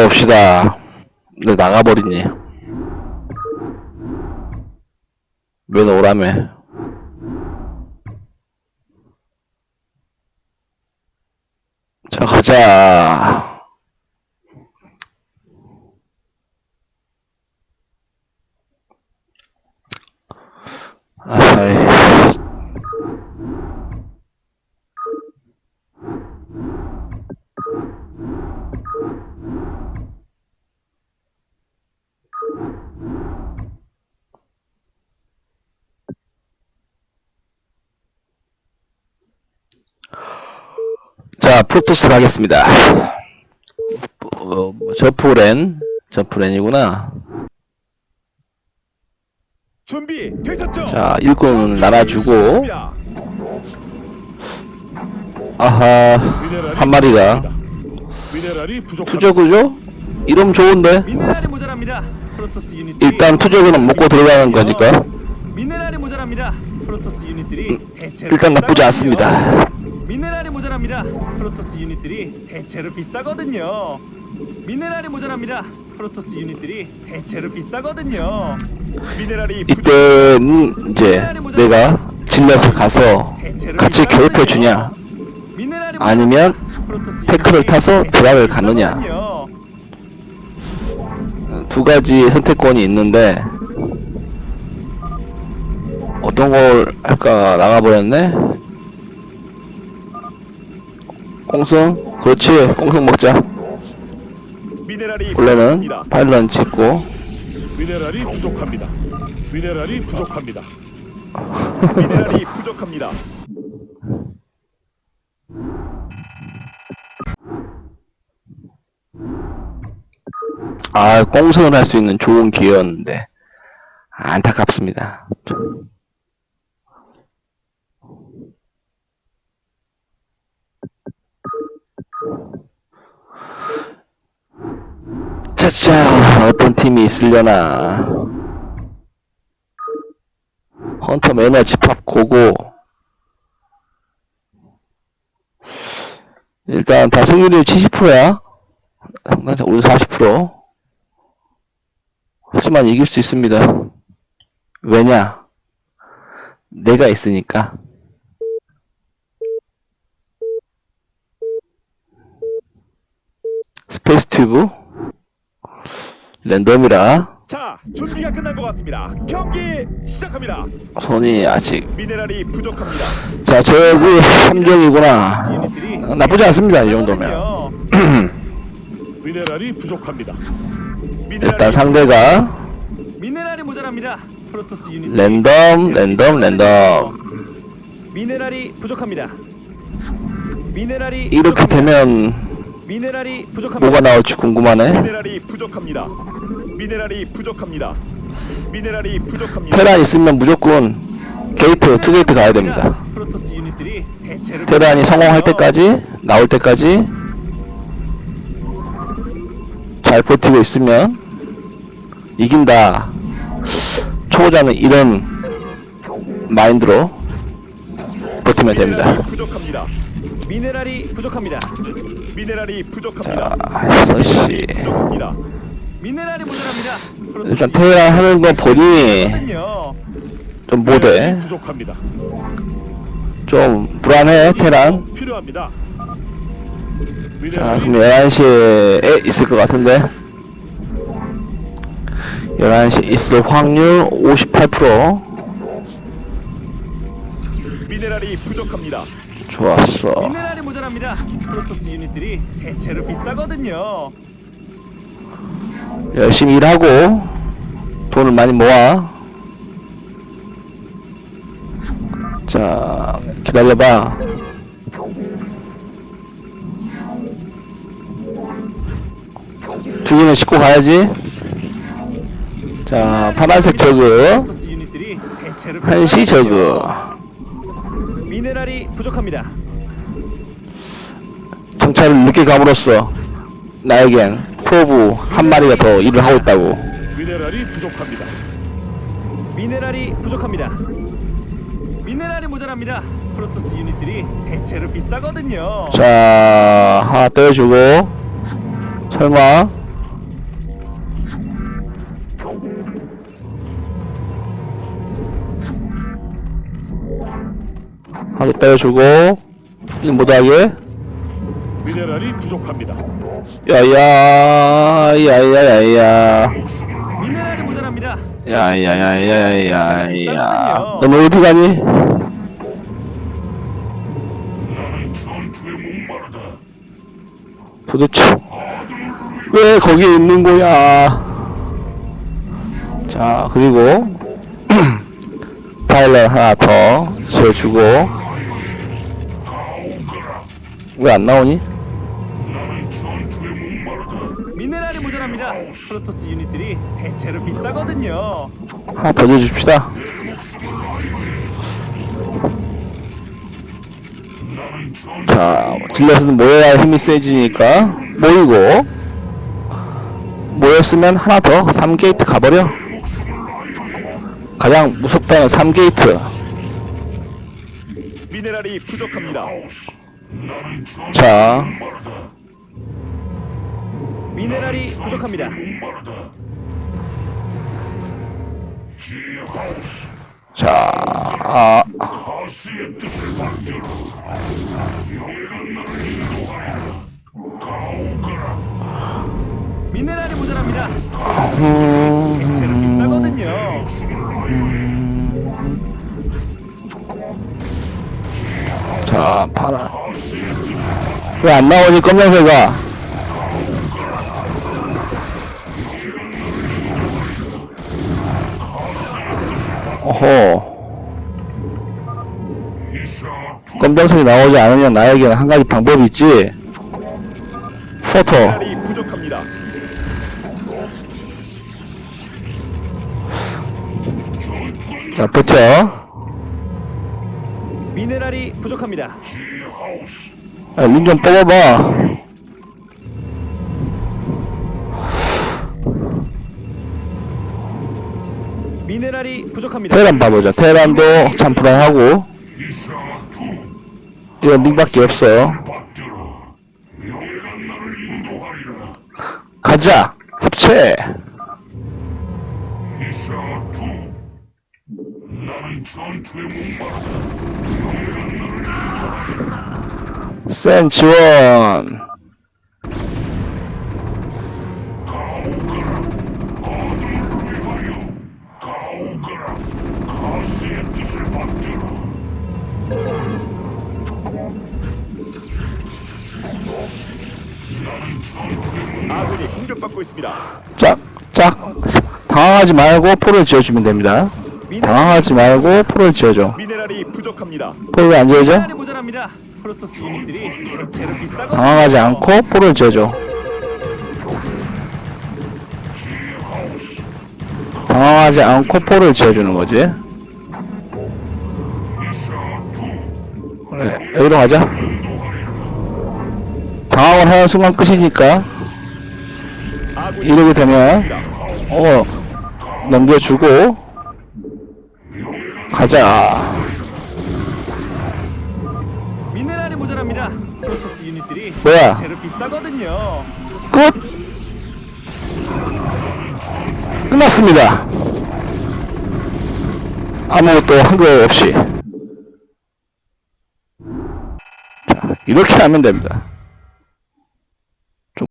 나가봅시다. 내 나가버리니. 왜 오라며? 자, 가자. 아이. 자, 프로토스 가겠습니다. 어, 뭐, 저프렌, 저프렌이구나. 준비 되셨죠? 자, 일꾼 날아주고. 아하, 한 마리가. 투저구죠? 이러면 좋은데? 일단 투저구는 먹고 들어가는 거니까. 대체로 일단 나쁘지. 않습니다. 미네랄이 모자랍니다. 프로토스 유닛들이 대체로 비싸거든요. 미네랄이 모자랍니다. 프로토스 유닛들이 대체로 비싸거든요. 미네랄이. 이때는 이제 내가 질럿을 가서 같이. 교육해 주냐, 아니면 태클을 타서 드랍을 가느냐. 두 가지 선택권이 있는데, 어떤 걸 할까 나가버렸네? 꽁승? 그렇지, 꽁승 먹자. 미네랄이 원래는 부족합니다. 파일런 찍고, 미네랄이 부족합니다. 미네랄이 부족합니다. 미네랄이 부족합니다. 아, 꽁승을 할 수 있는 좋은 기회였는데, 안타깝습니다. 짜짜, 어떤 팀이 있으려나. 헌터 매너 집합 고고. 일단 다 승률이 70%야. 상당히 오늘 40%. 하지만 이길 수 있습니다. 왜냐? 내가 있으니까. 스페이스 튜브 랜덤이라 자, 준비가 끝난 것 같습니다. 경기 시작합니다. 손이 아직 미네랄이 부족합니다. 자 함정이구나 유닛들이 어, 나쁘지 않습니다 이 정도면. 미네랄이 부족합니다. 미네랄이 일단 상대가 미네랄이 모자랍니다. 프로토스 유닛 랜덤 랜덤 랜덤 미네랄이 부족합니다. 미네랄이 이렇게 부족합니다. 되면 미네랄이 부족합니다. 뭐가 나올지 궁금하네 미네랄이 부족합니다. 미네랄이 부족합니다. 미네랄이 부족합니다. 테란 있으면 무조건 게이트 투 게이트 가야 됩니다 프로토스 유닛들이 대체로 테란이. 성공할 때까지 나올 때까지 잘 버티고 있으면 이긴다 초보자는 이런 마인드로 버티면 됩니다 미네랄이 부족합니다. 미네랄이 부족합니다. 미네랄이 부족합니다. 자 6시 부족합니다. 미네랄이 모자랍니다. 일단 테란 하는 거 보니. 좀 미네랄이 못해 부족합니다. 좀 불안해 테란 필요합니다. 자 미네랄이 그럼 11시에 있을 것 같은데 11시 있을 확률 58% 미네랄이 부족합니다. 좋았어 미네랄이 모자랍니다. 프로토스 유닛들이 대체로 비싸거든요. 열심히 일하고 돈을 많이 모아 자 기다려봐 두 개는 싣고 가야지 자 파란색 저그 한시. 저그 부족합니다. 정찰을 늦게 감으로써 나에겐 프로브 한 마리가 더 일을 하고 있다고 미네랄이 부족합니다. 미네랄이 부족합니다. 미네랄이 모자랍니다. 프로토스 유닛들이 대체로 비싸거든요. 자 하나 떼어주고 설마 하도 때려주고 일 못하게 미네랄이 부족합니다. 야야 야야야야 미네랄이 모자랍니다. 야야야야야야 너는 어디 가니? 도대체 왜 거기 있는 거야? 자 그리고 파일럿 하나 더 지어주고 왜 안 나오니? 미네랄이 모자랍니다. 프로토스 유닛들이 대체로 비싸거든요. 하나 더 지어줍시다. 자, 딜러스는 모여야 힘이 세지니까 모이고 모였으면 하나 더 3게이트 가버려. 가장 무섭다는 3게이트. 미네랄이 부족합니다. 자, 미네랄이 부족합니다. 자, 아, 미네랄이 모자랍니다. 음, 대체로 비싸거든요. 자, 파라. 왜 안 나오니 검정색아? 어허. 검정색이 나오지 않으면 나에게는 한 가지 방법이 있지. 포토. 부족합니다. 자, 버텨. 미네랄이 부족합니다. 야, 링좀 뽑아봐. 미네랄이 부족합니다. 테란 봐보자. 테란도 참 불안하고. 이건 링밖에 없어. 가자! 합체! 센 지원! 아군이 공격받고 있습니다. 짝, 짝. 당황하지 말고 포를 지어주면 됩니다. 당황하지 말고 포를 지어줘. 미네랄이 부족합니다. 포를 안? 미네랄이 모자랍니다. 프로토스 유닛들이 대체로 비싸거든요. 당황하지 않고 포를 지어줘. 당황하지 않고 포를 지어주는 거지. 그래, 여기로 가자. 당황을 하는 순간 끝이니까 이렇게 되면. 어 넘겨주고 가자. 미네랄이 모자랍니다. 프로토스 유닛들이 뭐야? 대체로 비싸거든요. 끝! 끝났습니다. 아무것도 한거 없이. 자, 이렇게 하면 됩니다.